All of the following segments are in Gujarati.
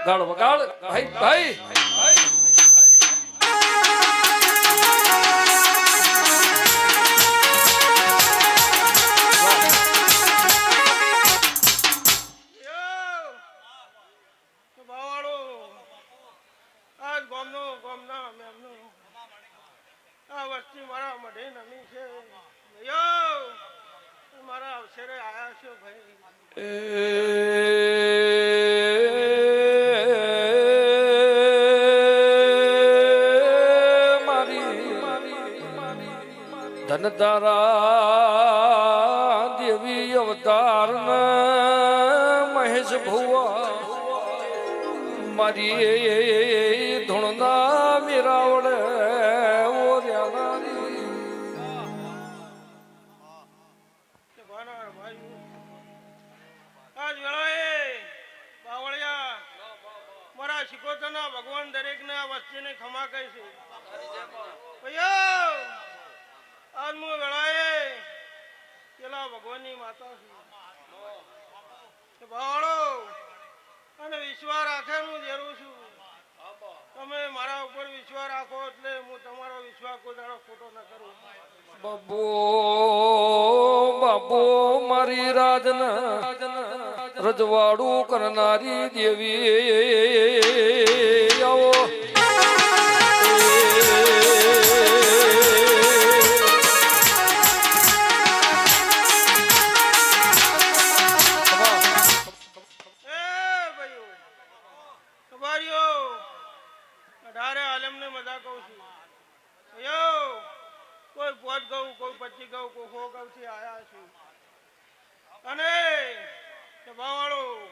ગાળ વગાડ ભાઈ ભાઈ. મારા મઢે નમી છે મારા અવસરે આયા છો ભાઈ ધનધારા દેવી અવતાર મહેશ ભુવા મારી ધૂણના મીરાવડે ભગવાન દરેક દરેકને આ વસ્તીને ખમા કહે છે આજ અને વિશ્વાસ કોઈ ખોટો ન કરું. બાબો બાબો, મારી રાજના, રજવાડું કરનારી દેવી. આવો. ગઉ કોઈ પચી ગઉ કોઈ હો ગઉ થી આયા છું. અને સભાવાળો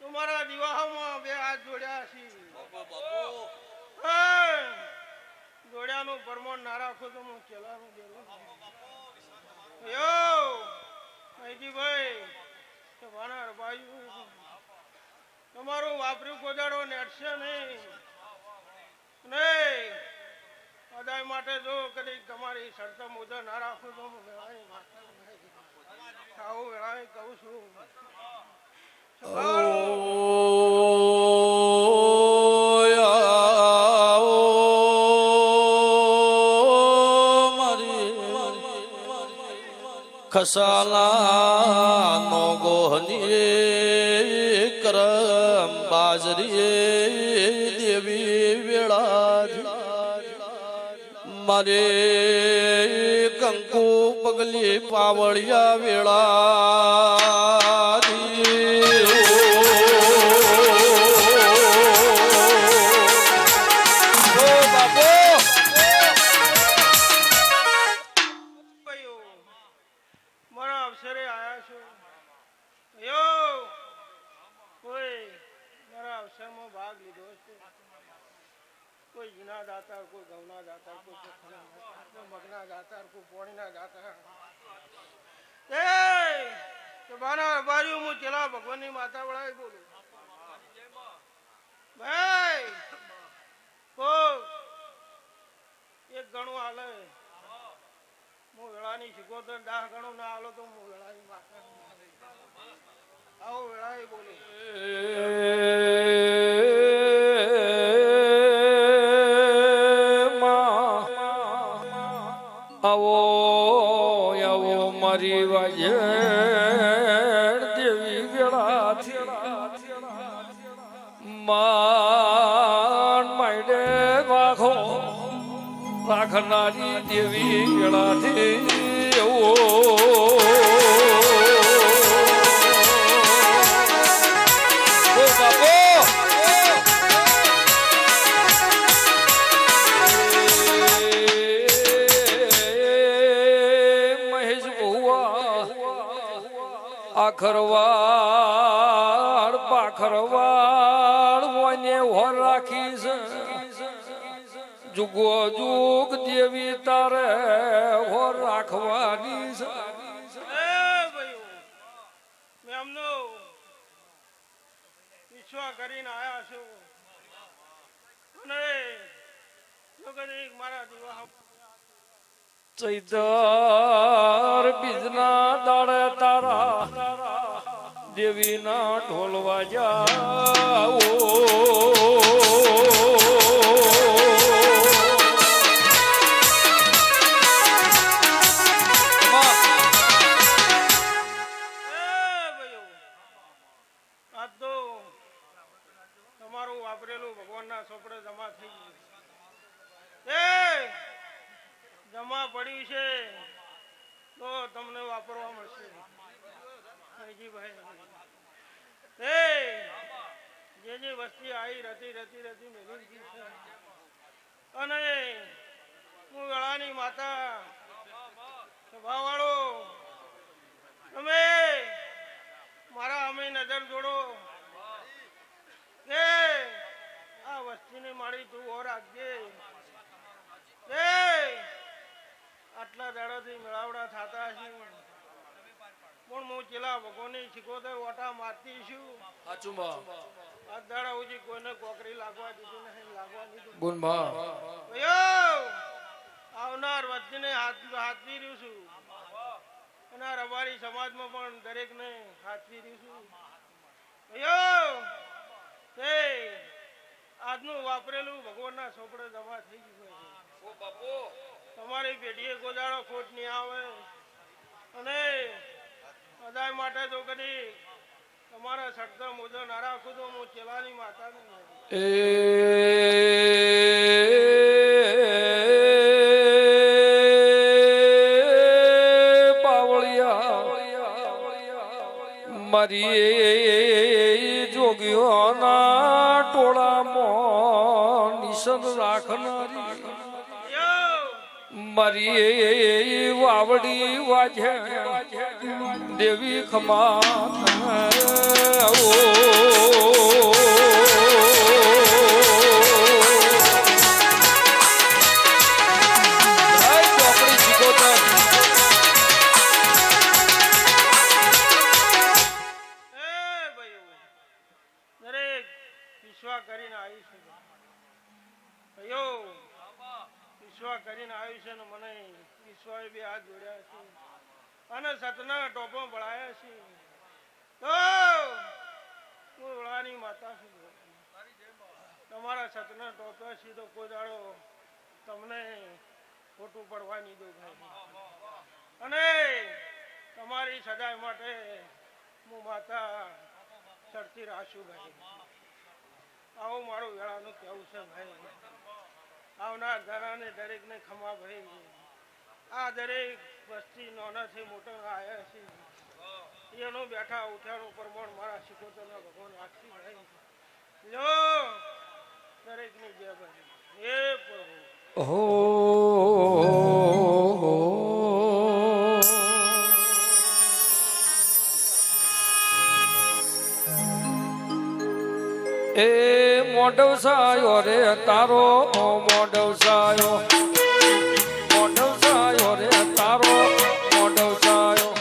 તમારા દિવાહમાં બે હાથ જોડ્યા છે. જોડ્યાનું પરમણ ના રાખો તો હું ચલાવું જરૂર ભાઈ તમારું વાપર્યું કોદાડો નેટશે નહીં. નહીં અદાય માટે જો કદી તમારી શરત મુદત ના રાખો તો હું વેળાએ માથા આવું વેળાએ કહું છું. ખસાલા નો ગોહની કરમ બાજરી મારે કંકુ પગલી પાવળિયા વેળા. કોઈ જીના દાતાર કોઈ ઘઉંના દાતાર કોઈ મગના દાતાર કોઈ પોણીના દાતાર એ, તો બાના અબાર્યું હું ચેલા ભગવાનની માતા વળાવી બોલું. ભાઈ કોક એક ગણું હાલે. હું વેળાની શીખોતર દાહ ગણો, ના આલો તો હું વેળાની માતા. આવો વેળાએ બોલું. આવો આવો મારી વાજે દેવી વેળાથી. માન માયડે વાખો રાખનારી દેવી વેળાથી. ઓ મોને હોર રાખીશ. જુગો જુગ દેવી તારે હોર રાખવાની કરીને આયા છો. ચૈતર બીજના દાડે તારા દેવીના ઢોલવા વાજા વાપરેલું, ભગવાનના સોપડે જમા થઈ ગયું. જમા પડ્યું છે, તો તમને વાપરવા મળશે. જે જે વસ્તી આવી, રતી રતી રતી અને હું ગળાની માતા, સભાવાળો, તમે મારા અમે નજર જોડો. કે આ વસ્તીને મારી તું ઓર રાખજે કે આટલા દાડાથી મેળાવડા થતા છે પણ હું ચેલા ભગવાનની શીખોતે ઓટા મારતી છું સાચું આ દાડા સુધી કોઈને કોકરી લાગવા દીધી નહીં લાગવા દીધું. ગુણ આવનાર વચ્ચેને હાથ હાથવી રહ્યું છું. અને આ રબારી સમાજમાં પણ દરેકને હાથવી રહ્યું છું. તે આજનું વાપરેલું ભગવાનના સોપડે જમા થઈ ગયું તમારી પેઢીએ ગોદાડો ખોટ નહીં આવે. અને અદાય માટે તો કદી તમારા શબ્દ મોજો ના રાખું તો હું ચેલાની માતા નહીં એ પાવળિયા મારી રાખનારી મારી વાવડી વાજે દેવી ખમા ઓ કરીને આવી છે તમારા સતના ટોપા છે. તો કોઈ દાડો તમને ખોટું પડવા નહીં દઉં અને તમારી સદાય માટે હું માતા ચડતી રાશું ભાઈ. આવું મારું વેળાનું કહેવું છે ભાઈ. આવનાર ધરાને દરેકને ખમા ભાઈ આ દરેક વસ્તી નાનાથી મોટા આવ્યા છે. એનો બેઠા ઉઠ્યાનું પ્રમાણ મારા શિકોતરના ભગવાન રાખી ભાઈ લો, દરેકની જય ભાઈ હે પ્રભુ. હો એ મોઢવસાયો રે તારો મોઢવસાયો. મોઢવસાયો રે તારો મોઢવસાયો.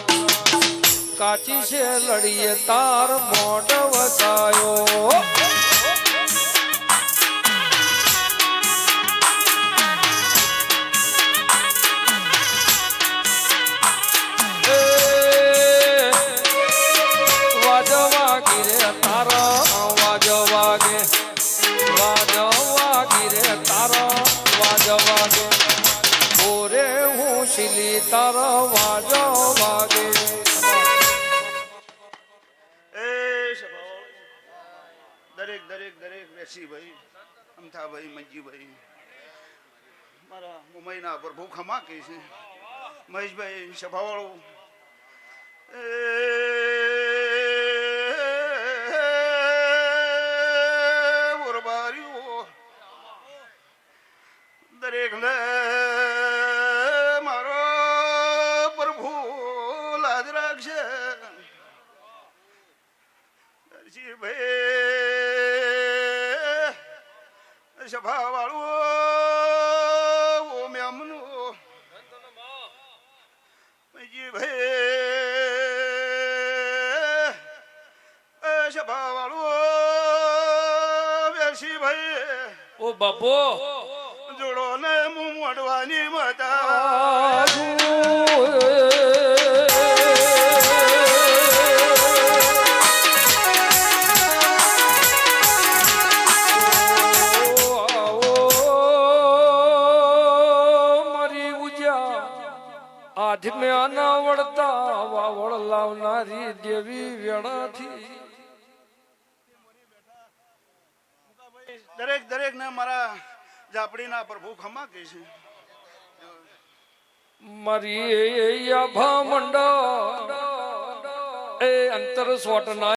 કાચી છે લડીએ તાર મોઢવસાયો. વાજો વાગે. ઓરે હું શીલી તારા વાજો વાગે. એ સભાઓ દરેક દરેક દરેક વેસીભાઈ, અમથાભાઈ મંજીભાઈ મારા મુંબઈના પ્રભુ ખમા કહે છે. મહેશભાઈ સભાવાળો એ ભાઈ સભા વાળું ઓ મેમનું જી ભાઈ સભા વાળું બેસી ભાઈ. ઓ બાપો. જોડો ને મું મોડવાની મતા. જ્ઞાન વળતા વાવળ લાવનારી દેવી વેળાથી દરેક દરેક ને મારા જાપડીના પ્રભુ ખમા કહે છે. મારી અભા મંડળ એ અંતર સોટના